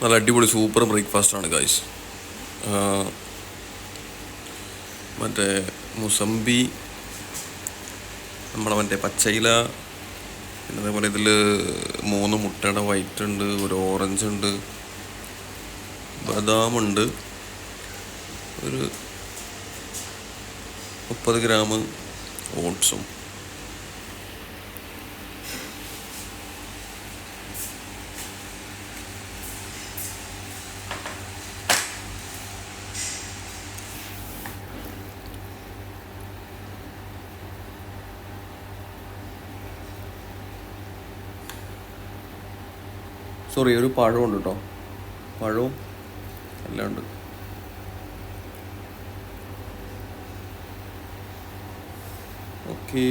നല്ല അടിപൊളി super breakfast ആണ് ഗായ്സ് മറ്റേ മുസമ്പി നമ്മുടെ മറ്റേ പച്ചയില പിന്നെ അതേപോലെ ഇതിൽ മൂന്ന് മുട്ടയുടെ വൈറ്റ് ഉണ്ട് ഒരു ഓറഞ്ച് ഉണ്ട് ബദാം ഉണ്ട് ഒരു മുപ്പത് ഗ്രാം ഓട്സും സോറി ഒരു പഴമുണ്ട് കേട്ടോ പഴവും എല്ലാം ഉണ്ട്. ഓക്കേ.